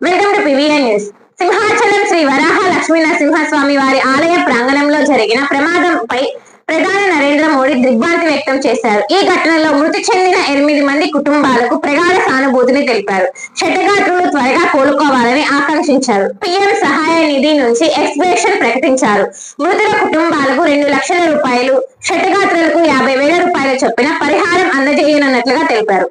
Welcome to PVN news. Simhachalam Sri Varaha Lakshmi Narasimhaswamy వారి ఆలయ ప్రాంగణంలో జరిగిన ప్రమాదంపై ప్రధాని నరేంద్ర మోడీ దిగ్భ్రాంతి వ్యక్తం చేశారు. ఈ ఘటనలో మృతి చెందిన ఎనిమిది మంది కుటుంబాలకు ప్రగాఢ సానుభూతిని తెలిపారు. క్షతగాత్రులు త్వరగా కోలుకోవాలని ఆకాంక్షించారు. పీఎం సహాయ నిధి నుంచి ఎక్స్ప్రెషన్ ప్రకటించారు. మృతుల కుటుంబాలకు రెండు లక్షల రూపాయలు క్షతగాత్రులకు యాభై వేల రూపాయల చొప్పున పరిహారం అందజేయనున్నట్లుగా తెలిపారు.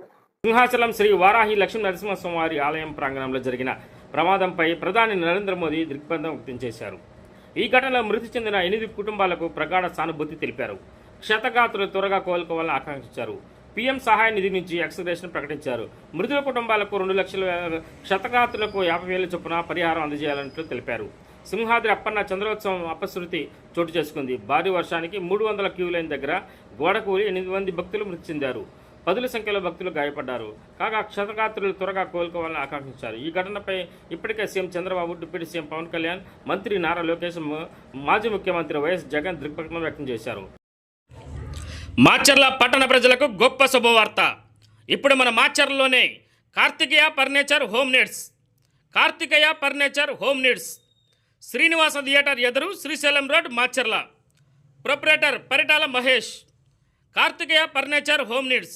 సింహాచలం శ్రీ వారాహి లక్ష్మీ నరసింహస్వామి వారి ఆలయం ప్రాంగణంలో జరిగిన ప్రమాదంపై ప్రధాని నరేంద్ర మోదీ దిగ్బంధం వ్యక్తం చేశారు. ఈ ఘటనలో మృతి చెందిన ఎనిమిది కుటుంబాలకు ప్రగాఢ సానుభూతి తెలిపారు. క్షతగాతులు త్వరగా కోలుకోవాలని ఆకాంక్షించారు. పీఎం సహాయ నిధి నుంచి ఎక్స్గ్రేషన్ ప్రకటించారు. మృతుల కుటుంబాలకు రెండు లక్షల క్షతగాతులకు యాభై వేల చొప్పున పరిహారం అందజేయాలంటూ తెలిపారు. సింహాద్రి అప్పన్న చంద్రోత్సవం అపశృతి చోటు చేసుకుంది. భారీ వర్షానికి మూడు వందల క్యూ లైన్ దగ్గర గోడకూలి ఎనిమిది మంది భక్తులు మృతి చెందారు. పదుల సంఖ్యలో భక్తులు గాయపడ్డారు. కాగా క్షతగాత్రులు త్వరగా కోలుకోవాలని ఆకాంక్షించారు. ఈ ఘటనపై ఇప్పటికే CM Chandrababu deputy CM Pavan Kalyan మంత్రి నారా లోకేష్ మాజీ ముఖ్యమంత్రి వైఎస్ జగన్ దృక్పథం వ్యక్తం చేశారు. మాచర్ల పట్టణ ప్రజలకు గొప్ప శుభవార్త. ఇప్పుడు మన మాచర్లలోనే Karthikeya furniture home needs. Karthikeya furniture home needs. Srinivasa theatre ఎదురు Srisailam road Macherla. Proprietor Paritala Mahesh. Karthikeya furniture home needs.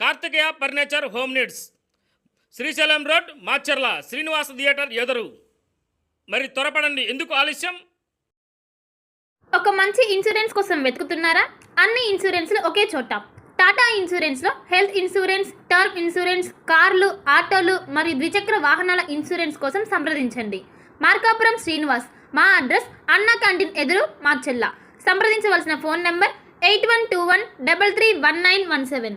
Karthikeya furniture home needs. Srisailam road Macherla Srinivasa theatre ఎదురు. మరి త్వరపడండి ఎందుకు ఆలస్యం? ఒక మంచి ఇన్సూరెన్స్ కోసం వెతుకుతున్నారా? అన్ని ఇన్సూరెన్స్లు ఒకే చోట. టాటా ఇన్సూరెన్స్లో హెల్త్ ఇన్సూరెన్స్ టర్మ్ ఇన్సూరెన్స్ కార్లు ఆటోలు మరియు ద్విచక్ర వాహనాల ఇన్సూరెన్స్ కోసం సంప్రదించండి. మార్కాపురం శ్రీనివాస్. మా అడ్రస్ అన్నా క్యాంటీన్ ఎదురు మార్చెల్ల సంప్రదించవలసిన phone number eight one two one double three one nine one seven.